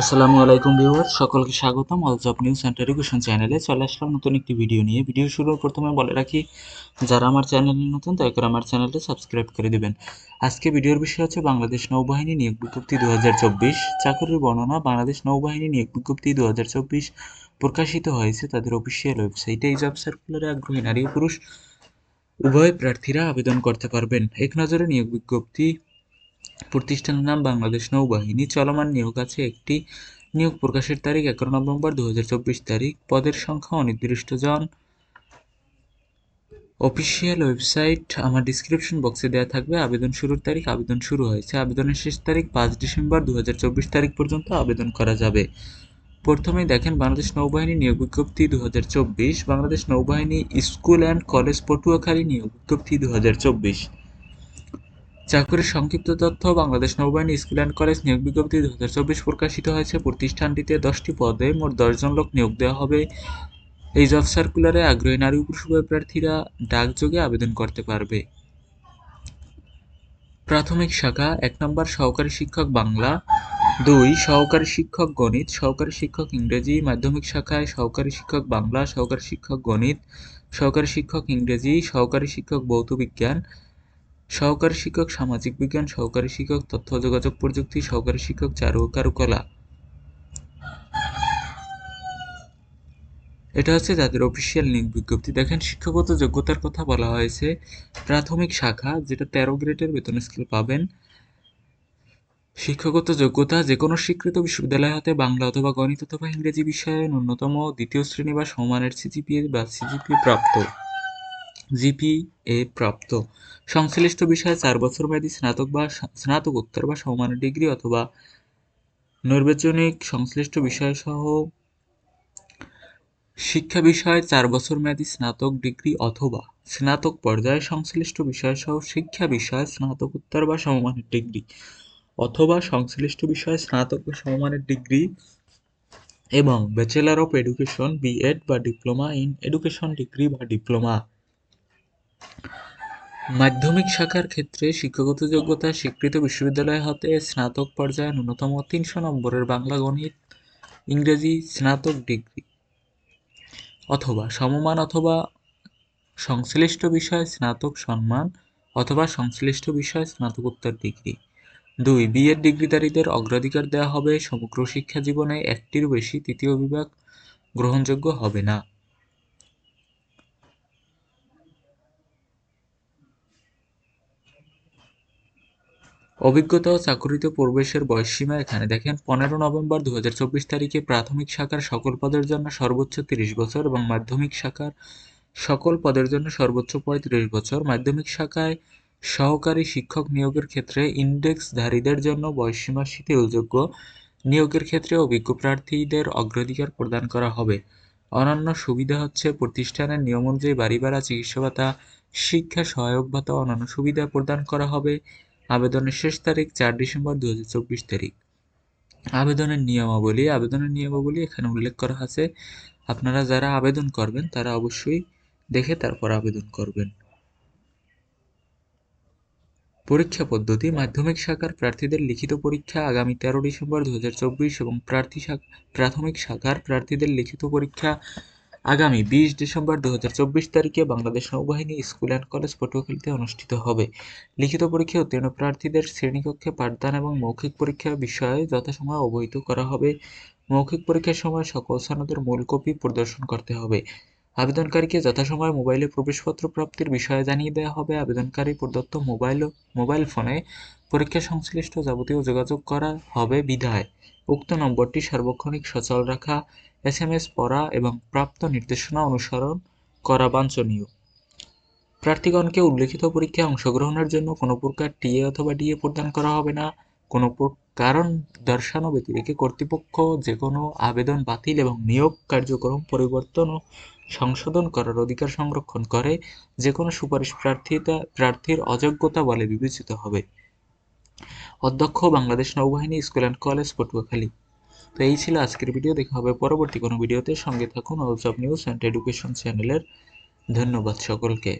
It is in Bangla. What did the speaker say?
আসসালামু আলাইকুম ভিউয়ার সকলকে স্বাগতম। All job news and education চ্যানেলে চলে আসলাম নতুন একটি ভিডিও নিয়ে। ভিডিও শুরুর প্রথমে বলে রাখি, যারা আমার চ্যানেলে নতুন, দয়া করে আমার চ্যানেলটি সাবস্ক্রাইব করে দেবেন। আজকে ভিডিওর বিষয় হচ্ছে বাংলাদেশ নৌবাহিনী নিয়োগ বিজ্ঞপ্তি দু হাজার চব্বিশ। চাকরির বর্ণনা, বাংলাদেশ নৌবাহিনী নিয়োগ বিজ্ঞপ্তি দু হাজার চব্বিশ প্রকাশিত হয়েছে তাদের অফিসিয়াল ওয়েবসাইটে এই জব সার্কুলারে আগ্রহী নারী ও পুরুষ, উভয় প্রার্থীরা আবেদন করতে পারবেন। এক নজরে নিয়োগ বিজ্ঞপ্তি প্রতিষ্ঠানের নাম বাংলাদেশ নৌবাহিনী। চলমান নিয়োগ আছে একটি। নিয়োগ প্রকাশের তারিখ এগারো নভেম্বর দু হাজার চব্বিশ তারিখ। পদের সংখ্যা অনির্দিষ্ট, জন। অফিসিয়াল ওয়েবসাইট আমার ডিসক্রিপশন বক্সে দেওয়া থাকবে। আবেদন শুরুর তারিখ, আবেদন শুরু হয়েছে। আবেদনের শেষ তারিখ পাঁচ ডিসেম্বর দু হাজার চব্বিশ তারিখ পর্যন্ত আবেদন করা যাবে। প্রথমে দেখেন, বাংলাদেশ নৌবাহিনী নিয়োগ বিজ্ঞপ্তি দু হাজার চব্বিশ, বাংলাদেশ নৌবাহিনী স্কুল অ্যান্ড কলেজ পটুয়াখালী নিয়োগ বিজ্ঞপ্তি দু হাজার চব্বিশ। চাকরির সংক্ষিপ্ত তথ্য, বাংলাদেশ নৌবাহিনী স্কুল অ্যান্ড কলেজ নিয়োগ বিজ্ঞপ্তি দু হাজার চব্বিশ প্রকাশিত হয়েছে। প্রতিষ্ঠানটিতে দশটি পদে মোট দশজন লোক নিয়োগ দেওয়া হবে। এই জব সার্কুলারে আগ্রহী নারী পুরুষ প্রার্থীরা ডাকযোগে আবেদন করতে পারবে। প্রাথমিক শাখা, এক নম্বর সহকারী শিক্ষক বাংলা। দুই, সহকারী শিক্ষক গণিত, সহকারী শিক্ষক ইংরেজি। মাধ্যমিক শাখায় সহকারী শিক্ষক বাংলা, সহকারী শিক্ষক গণিত, সহকারী শিক্ষক ইংরেজি, সহকারী শিক্ষক ভৌত বিজ্ঞান। সহকারী শিক্ষক, সামাজিক বিজ্ঞান, সহকারী শিক্ষক, তথ্য, যোগাযোগ প্রযুক্তি, সহকারী শিক্ষক, চারু কারুকলা। এটা হচ্ছে যাদের অফিসিয়াল নিয়োগ বিজ্ঞপ্তি। দেখেন, শিক্ষাগত যোগ্যতার কথা বলা হয়েছে। প্রাথমিক শাখা, যেটা তেরো গ্রেডের বেতন স্কেল পাবেন। শিক্ষাগত যোগ্যতা যে কোনো স্বীকৃত বিশ্ববিদ্যালয় হতে বাংলা অথবা গণিত অথবা ইংরেজি বিষয়ে ন্যূনতম দ্বিতীয় শ্রেণি বা সমানের সিজিপিএ বা সিজিপিএ প্রাপ্ত। জিপিএ প্রাপ্ত। সংশ্লিষ্ট বিষয়ে চার বছর মেয়াদী স্নাতক বা স্নাতকোত্তর বা সমমানের ডিগ্রি অথবা নৈর্বাচনিক সংশ্লিষ্ট বিষয়সহ শিক্ষা বিষয়ে চার বছর মেয়াদী স্নাতক ডিগ্রি অথবা স্নাতক পর্যায়ে সংশ্লিষ্ট বিষয়সহ শিক্ষা বিষয়ে স্নাতকোত্তর বা সমমানের ডিগ্রি অথবা সংশ্লিষ্ট বিষয়ে স্নাতক বা সমমানের ডিগ্রি এবং ব্যাচেলার অফ এডুকেশন বিএড বা ডিপ্লোমা ইন এডুকেশন ডিগ্রি বা ডিপ্লোমা। মাধ্যমিক শাখার ক্ষেত্রে শিক্ষাগত যোগ্যতা স্বীকৃত বিশ্ববিদ্যালয় হতে স্নাতক পর্যায়ে ন্যূনতম তিনশো নম্বরের বাংলা গণিত, ইংরেজি স্নাতক ডিগ্রি অথবা সমমান অথবা সংশ্লিষ্ট বিষয়ে স্নাতক সম্মান অথবা সংশ্লিষ্ট বিষয়ে স্নাতকোত্তর ডিগ্রি। দুই, বিএড ডিগ্রিধারীদের অগ্রাধিকার দেওয়া হবে সমগ্র শিক্ষা জীবনে একটির বেশি তৃতীয় বিভাগ গ্রহণযোগ্য হবে না। অভিজ্ঞতা ও চাকুরিতে প্রবেশের বয়সসীমা এখানে। দেখেন, পনেরো নভেম্বর দু হাজার চব্বিশ তারিখে প্রাথমিক শাখার সকল পদের জন্য সর্বোচ্চ তিরিশ বছর এবং মাধ্যমিক শাখার সকল পদের জন্য সর্বোচ্চ পঁয়ত্রিশ বছর। মাধ্যমিক শাখায় সহকারী শিক্ষক নিয়োগের ক্ষেত্রে ইন্ডেক্সধারীদের জন্য বয়সসীমা শিথিলযোগ্য। নিয়োগের ক্ষেত্রে অভিজ্ঞ প্রার্থীদের অগ্রাধিকার প্রদান করা হবে। অন্যান্য সুবিধা হচ্ছে, প্রতিষ্ঠানের নিয়ম অনুযায়ী বাড়ি ভাড়া, চিকিৎসা ভাতা, শিক্ষা সহায়ক ভাতা অন্যান্য সুবিধা প্রদান করা হবে। আবেদনের শেষ তারিখ চার ডিসেম্বর দুহাজার চব্বিশ তারিখ। আবেদনের নিয়মাবলী আবেদনের নিয়মাবলী এখানে উল্লেখ করা আছে। আপনারা যারা আবেদন করবেন, তারা অবশ্যই দেখে তারপর আবেদন করবেন। পরীক্ষা পদ্ধতি, মাধ্যমিক শাখার প্রার্থীদের লিখিত পরীক্ষা আগামী তেরো ডিসেম্বর দুই হাজার চব্বিশ এবং প্রার্থী প্রাথমিক শাখার প্রার্থীদের লিখিত পরীক্ষা আগামী বিশ ডিসেম্বর দু হাজার চব্বিশ তারিখে বাংলাদেশ নৌবাহিনী স্কুল অ্যান্ড কলেজ পটুয়াখালীতে অনুষ্ঠিত হবে। লিখিত পরীক্ষায় উত্তীর্ণ প্রার্থীদের শ্রেণীকক্ষে পাঠদান এবং মৌখিক পরীক্ষার বিষয়ে যথাসময়ে অবহিত করা হবে। মৌখিক পরীক্ষার সময় সকল সনদের মূল কপি প্রদর্শন করতে হবে। আবেদনকারীকে যথাসময়ে মোবাইলে প্রবেশপত্র প্রাপ্তির বিষয়ে জানিয়ে দেওয়া হবে। আবেদনকারী প্রদত্ত মোবাইল মোবাইল ফোনে পরীক্ষা সংশ্লিষ্ট যাবতীয় যোগাযোগ করা হবে বিধায়। উক্ত নম্বরটি সার্বক্ষণিক সচল রাখা। এস এম এস পড়া এবং প্রাপ্ত নির্দেশনা অনুসরণ করা বাঞ্ছনীয়। প্রার্থীগণকে উল্লেখিত পরীক্ষায় অংশগ্রহণের জন্য কোনো প্রকার টিএ অথবা ডিএ প্রদান করা হবে না। কোনো কারণ দর্শানো ব্যতিরেকে কর্তৃপক্ষ যে কোনো আবেদন বাতিল এবং নিয়োগ কার্যক্রম পরিবর্তন ও সংশোধন করার অধিকার সংরক্ষণ করে যে কোনো সুপারিশ প্রার্থীতা প্রার্থীর অযোগ্যতা বলে বিবেচিত হবে। অধ্যক্ষ বাংলাদেশ নৌবাহিনী স্কুল অ্যান্ড কলেজ পটুয়াখালী। তো এই ছিল আজকের ভিডিও, দেখা হবে পরবর্তী কোনো ভিডিওতে। সঙ্গে থাকুন অলস অফ নিউজ অ্যান্ড এডুকেশন চ্যানেলের ধন্যবাদ সকলকে।